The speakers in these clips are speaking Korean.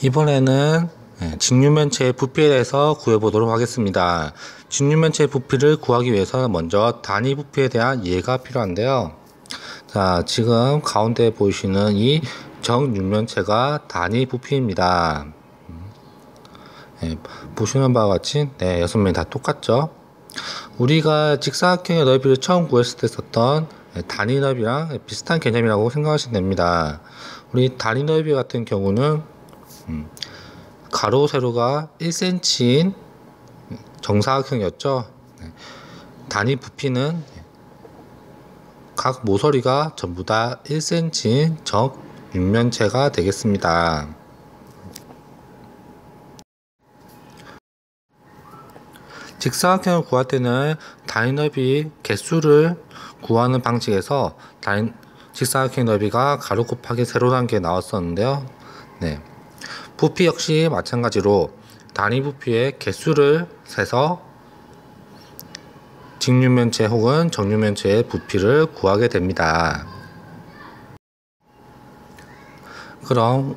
이번에는 예, 직류면체의 부피에 대해서 구해보도록 하겠습니다. 직류면체의 부피를 구하기 위해서 먼저 단위 부피에 대한 이해가 필요한데요. 자, 지금 가운데 보이시는 이 정육면체가 단위 부피입니다. 예, 보시는 바와 같이 네, 여섯 명이 다 똑같죠. 우리가 직사각형의 넓이를 처음 구했을 때 썼던 예, 단위 넓이랑 비슷한 개념이라고 생각하시면 됩니다. 우리 단위 넓이 같은 경우는 음, 가로 세로가 1cm인 정사각형이었죠. 네. 단위 부피는 각 모서리가 전부 다 1cm인 정육면체가 되겠습니다. 직사각형을 구할 때는 단위 넓이 개수를 구하는 방식에서 단위, 직사각형 넓이가 가로 곱하기 세로라는 게 나왔었는데요. 네. 부피 역시 마찬가지로 단위 부피의 개수를 세서 직류면체 혹은 정류면체의 부피를 구하게 됩니다. 그럼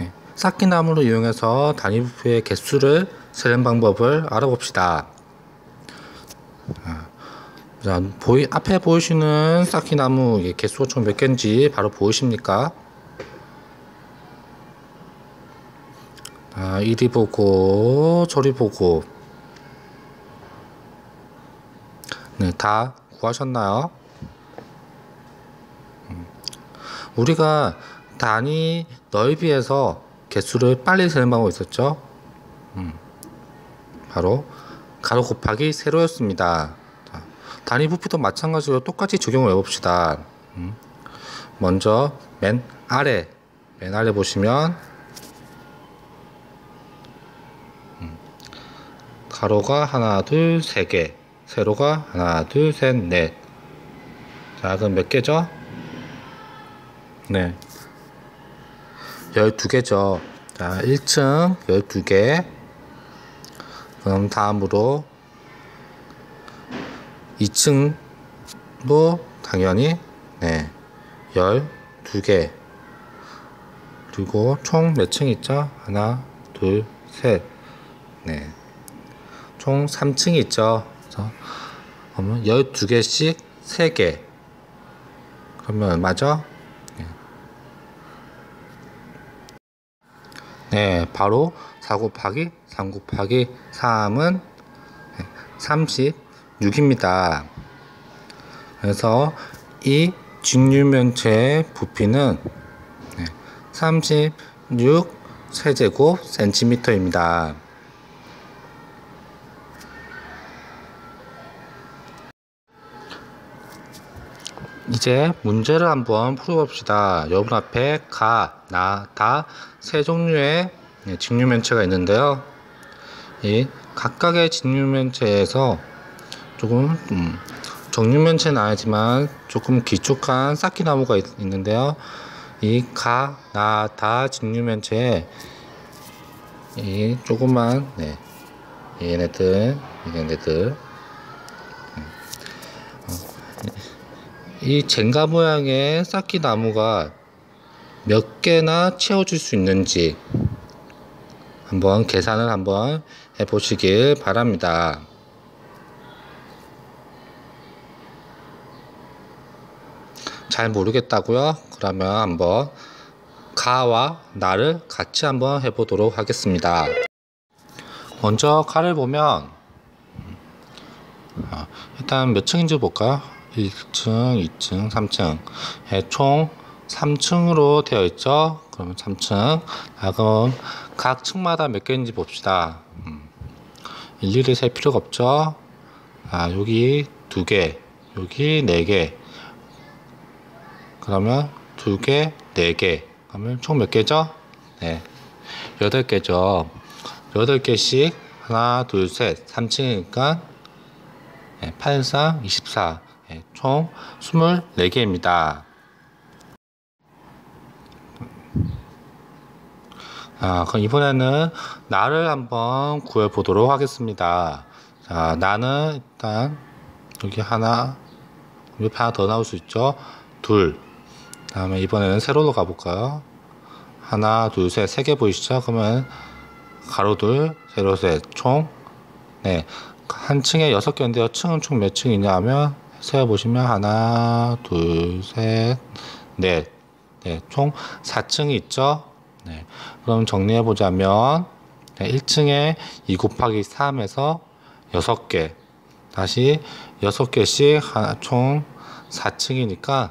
네. 쌓기나무를 이용해서 단위 부피의 개수를 세는 방법을 알아봅시다. 자, 보이, 앞에 보이시는 쌓기나무 개수가 총 몇 개인지 바로 보이십니까? 아, 이리 보고 저리 보고 네, 다 구하셨나요? 음. 우리가 단위 넓이에서 개수를 빨리 세는 방법이 있었죠. 음. 바로 가로 곱하기 세로였습니다. 단위 부피도 마찬가지로 똑같이 적용을 해봅시다. 음. 먼저 맨 아래 맨 아래 보시면 가로가 하나, 둘, 세 개. 세로가 하나, 둘, 셋, 넷. 자, 그럼 몇 개죠? 네. 12개죠. 자, 1층 12개. 그럼 다음으로 2층도 당연히 네. 12개. 그리고 총 몇 층 있죠? 하나, 둘, 셋. 네. 총 3층이 있죠. 그러면 12개씩 3개. 그러면 얼마죠? 네, 바로 4 곱하기 3 곱하기 3은 36입니다. 그래서 이 직류면체의 부피는 36 세제곱 센티미터입니다. 이제 문제를 한번 풀어봅시다. 여러분 앞에 가, 나, 다 세 종류의 직류면체가 있는데요. 이 각각의 직류면체에서 조금 음, 정류면체는 아니지만 조금 기축한 쌓기나무가 있, 는데요 이 가, 나, 다 직류면체에 이 조그만 네, 얘네들, 얘네들 이 젠가 모양의 쌓기 나무가 몇 개나 채워줄 수 있는지 한번 계산을 한번 해 보시길 바랍니다. 잘 모르겠다고요? 그러면 한번 가와 나를 같이 한번 해보도록 하겠습니다. 먼저 가를 보면 어, 일단 몇 층인지 볼까요? 1층, 2층, 3층. 총 3층으로 되어 있죠? 그러면 3층. 아, 그럼 각 층마다 몇 개인지 봅시다. 음. 일일이 셀 필요가 없죠? 아 여기 2개 여기 4개. 그러면 2개 4개. 그러면 총 몇 개죠? 네. 8개죠. 8개씩 하나 둘 셋. 3층이니까 8, 4, 24 네, 총 24개입니다. 아, 그럼 이번에는 나를 한번 구해 보도록 하겠습니다. 자, 나는 일단 여기 하나, 옆에 하나 더 나올 수 있죠? 둘. 다음에 이번에는 세로로 가볼까요? 하나, 둘, 셋, 세 개 보이시죠? 그러면 가로 둘, 세로 셋, 총, 네. 한 층에 여섯 개인데요. 층은 총 몇 층이냐 하면 세어보시면 하나, 둘, 셋, 넷. 네. 총 4층이 있죠? 네. 그럼 정리해보자면, 네, 1층에 2 곱하기 3에서 6개. 다시 6개씩 하나, 총 4층이니까,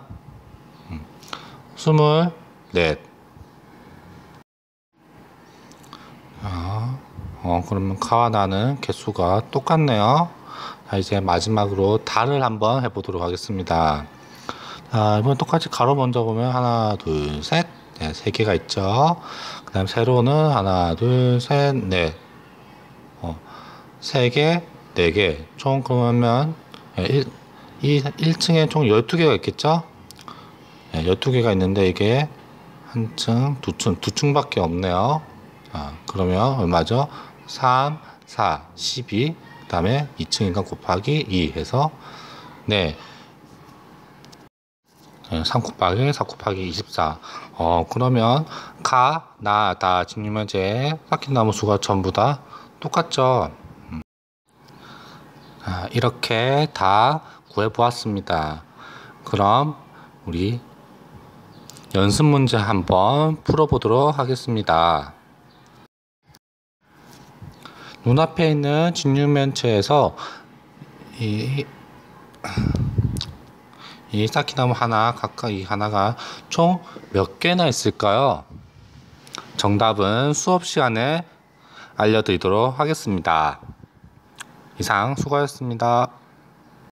음, 24. 자, 어, 그러면 가와 나는 개수가 똑같네요. 자, 이제 마지막으로 달을 한번 해보도록 하겠습니다. 자, 이번 똑같이 가로 먼저 보면 하나, 둘, 셋, 네, 세 개가 있죠. 그 다음 세로는 하나, 둘, 셋, 넷, 어, 세 개, 네 개. 총 그러면 예, 일, 이 1층에 총 12개가 있겠죠? 네, 12개가 있는데 이게 한 층, 두 층, 두 층밖에 없네요. 아, 그러면 얼마죠? 3, 4, 12, 그 다음에 2층인가 곱하기 2 해서, 네. 3 곱하기 4 곱하기 24. 어, 그러면 가, 나, 다, 직류면제 삭힌 나무 수가 전부 다 똑같죠? 음. 아, 이렇게 다 구해보았습니다. 그럼 우리 연습 문제 한번 풀어보도록 하겠습니다. 눈앞에 있는 직육면체에서 이, 이 쌓기나무 하나 각각 이 하나가 총 몇 개나 있을까요? 정답은 수업 시간에 알려드리도록 하겠습니다. 이상 수고하셨습니다.